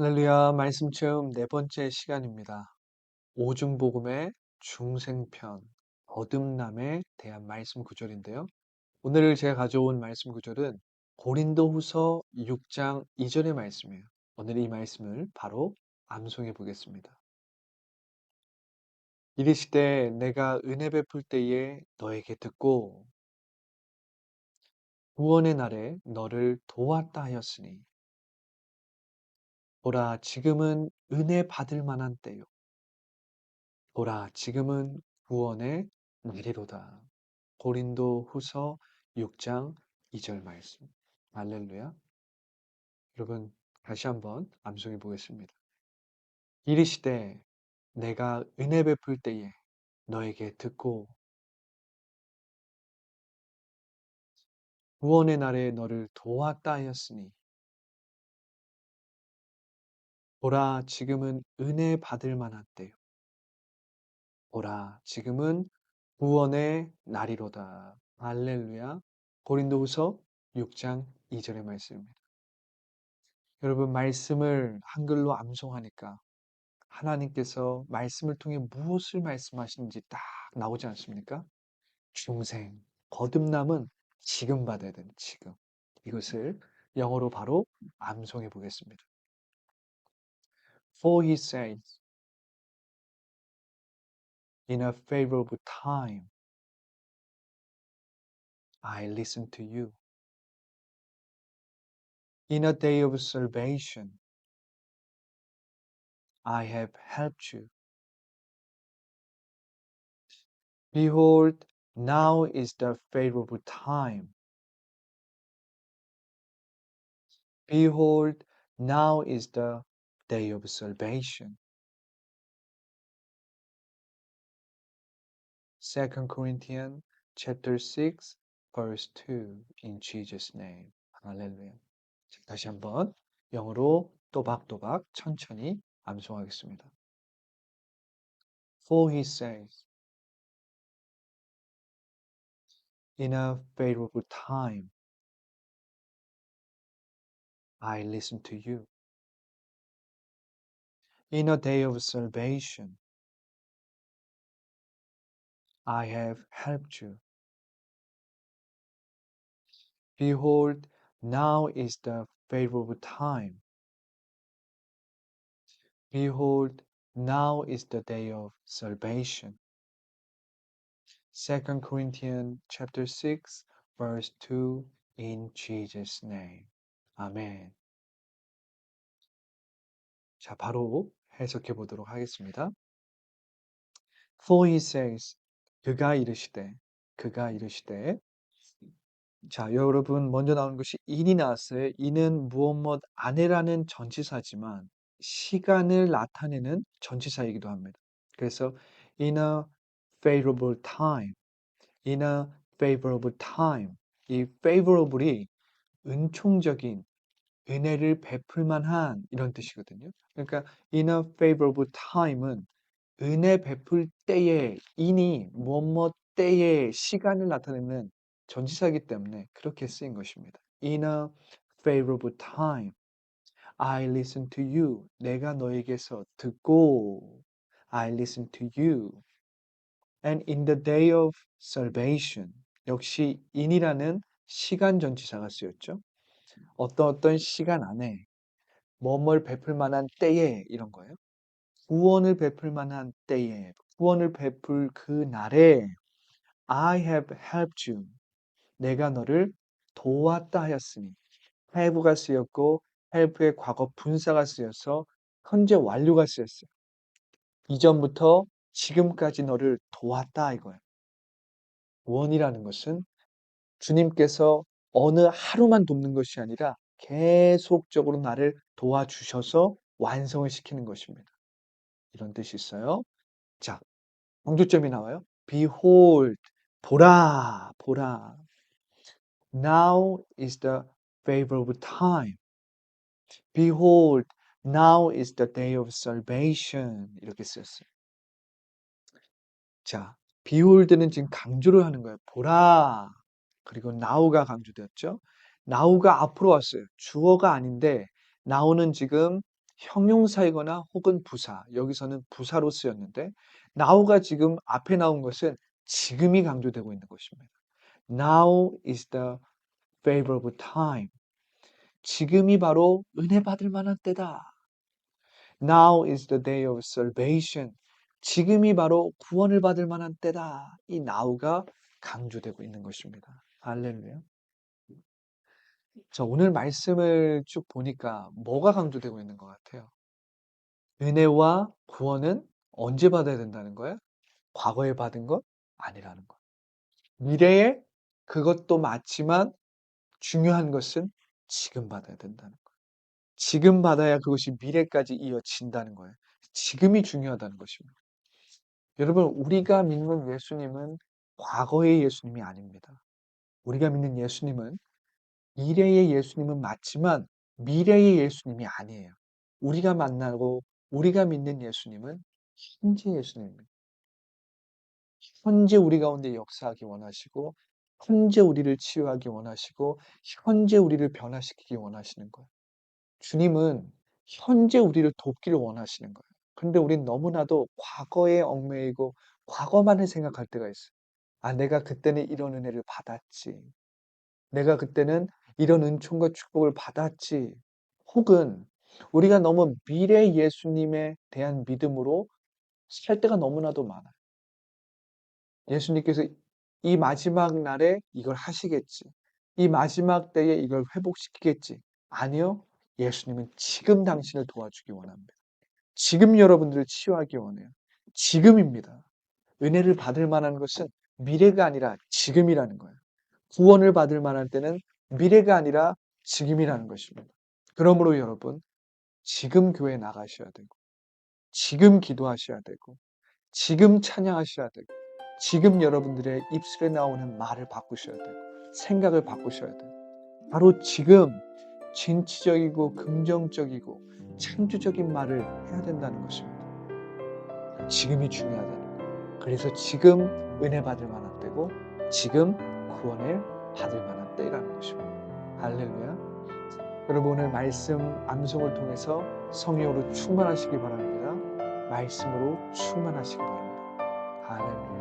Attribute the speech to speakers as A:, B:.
A: 할렐루야, 말씀 체험 네 번째 시간입니다. 오중복음의 중생편, 거듭남에 대한 말씀 구절인데요. 오늘 제가 가져온 말씀 구절은 고린도 후서 6장 2절의 말씀이에요. 오늘 이 말씀을 바로 암송해 보겠습니다. 이르시되 내가 은혜 베풀 때에 너에게 듣고 구원의 날에 너를 도왔다 하였으니 보라 지금은 은혜 받을 만한 때요. 보라 지금은 구원의 날이로다. 고린도 후서 6장 2절 말씀. 할렐루야. 여러분 다시 한번 암송해 보겠습니다. 이르시되 내가 은혜 베풀 때에 너에게 듣고 구원의 날에 너를 도왔다 하였으니 보라 지금은 은혜 받을 만한 때요. 보라 지금은 구원의 날이로다. 할렐루야. 고린도후서 6장 2절의 말씀입니다. 여러분 말씀을 한글로 암송하니까 하나님께서 말씀을 통해 무엇을 말씀하시는지 딱 나오지 않습니까? 중생, 거듭남은 지금 받아야 되는 지금. 이것을 영어로 바로 암송해 보겠습니다. For he says, in a favorable time, I listen to you. In a day of salvation, I have helped you. Behold, now is the favorable time. Behold, now is the day of salvation. 2 Corinthians chapter 6 verse 2 in Jesus name. 할렐루야. 다시 한번 영어로 또박또박 천천히 암송하겠습니다. For he says, In a favorable time, I listen to you. In a day of salvation, I have helped you. Behold, now is the favorable time. Behold, now is the day of salvation. 2 Corinthians chapter 6 verse 2 in Jesus name. 아멘. 자, 바로 해석해 보도록 하겠습니다. For he says, 그가 이르시되, 그가 이르시되, 자, 여러분 먼저 나오는 것이 in이 나왔어요. in은 무엇 무엇 안에라는 전치사지만 시간을 나타내는 전치사이기도 합니다. 그래서 in a favorable time, in a favorable time, 이 favorable이 은총적인 은혜를 베풀 만한 이런 뜻이거든요. 그러니까 in a favorable time은 은혜 베풀 때에 in이 뭐뭐 때의 시간을 나타내는 전치사이기 때문에 그렇게 쓰인 것입니다. In a favorable time, I listen to you. 내가 너에게서 듣고 I listen to you. And in the day of salvation, 역시 in이라는 시간 전치사가 쓰였죠. 어떤 어떤 시간 안에 뭐뭘 베풀 만한 때에 이런 거예요. 구원을 베풀 만한 때에 구원을 베풀 그 날에 I have helped you. 내가 너를 도왔다 하였으니 have가 쓰였고 help의 과거 분사가 쓰여서 현재 완료가 쓰였어요. 이전부터 지금까지 너를 도왔다 이거예요. 원이라는 것은 주님께서 어느 하루만 돕는 것이 아니라 계속적으로 나를 도와주셔서 완성을 시키는 것입니다. 이런 뜻이 있어요. 자, 강조점이 나와요. Behold, 보라, 보라. Now is the favorable time. Behold, now is the day of salvation. 이렇게 쓰였어요. 자, behold는 지금 강조를 하는 거예요. 보라. 그리고 now가 강조되었죠. Now가 앞으로 왔어요. 주어가 아닌데 now는 지금 형용사이거나 혹은 부사, 여기서는 부사로 쓰였는데 now가 지금 앞에 나온 것은 지금이 강조되고 있는 것입니다. Now is the favorable time. 지금이 바로 은혜 받을 만한 때다. Now is the day of salvation. 지금이 바로 구원을 받을 만한 때다. 이 now가 강조되고 있는 것입니다. 할렐루야. 자, 오늘 말씀을 쭉 보니까 뭐가 강조되고 있는 것 같아요? 은혜와 구원은 언제 받아야 된다는 거예요? 과거에 받은 것 아니라는 것. 미래에 그것도 맞지만 중요한 것은 지금 받아야 된다는 거예요. 지금 받아야 그것이 미래까지 이어진다는 거예요. 지금이 중요하다는 것입니다. 여러분, 우리가 믿는 예수님은 과거의 예수님이 아닙니다. 우리가 믿는 예수님은 미래의 예수님은 맞지만 미래의 예수님이 아니에요. 우리가 만나고 우리가 믿는 예수님은 현재 예수님입니다. 현재 우리 가운데 역사하기 원하시고 현재 우리를 치유하기 원하시고 현재 우리를 변화시키기 원하시는 거예요. 주님은 현재 우리를 돕기를 원하시는 거예요. 근데 우린 너무나도 과거에 얽매이고 과거만을 생각할 때가 있어요. 아, 내가 그때는 이런 은혜를 받았지. 내가 그때는 이런 은총과 축복을 받았지. 혹은 우리가 너무 미래 예수님에 대한 믿음으로 살 때가 너무나도 많아요. 예수님께서 이 마지막 날에 이걸 하시겠지. 이 마지막 때에 이걸 회복시키겠지. 아니요. 예수님은 지금 당신을 도와주기 원합니다. 지금 여러분들을 치유하기 원해요. 지금입니다. 은혜를 받을 만한 것은 미래가 아니라 지금이라는 거예요. 구원을 받을 만한 때는 미래가 아니라 지금이라는 것입니다. 그러므로 여러분, 지금 교회 나가셔야 되고, 지금 기도하셔야 되고, 지금 찬양하셔야 되고, 지금 여러분들의 입술에 나오는 말을 바꾸셔야 되고, 생각을 바꾸셔야 돼요. 바로 지금 진취적이고 긍정적이고 창조적인 말을 해야 된다는 것입니다. 지금이 중요하다는 거예요. 그래서 지금 은혜 받을 만한 때고, 지금 구원을 받을 만한 때라는 것입니다. 할렐루야. 여러분 오늘 말씀 암송을 통해서 성령으로 충만하시기 바랍니다. 말씀으로 충만하시기 바랍니다. 할렐루야.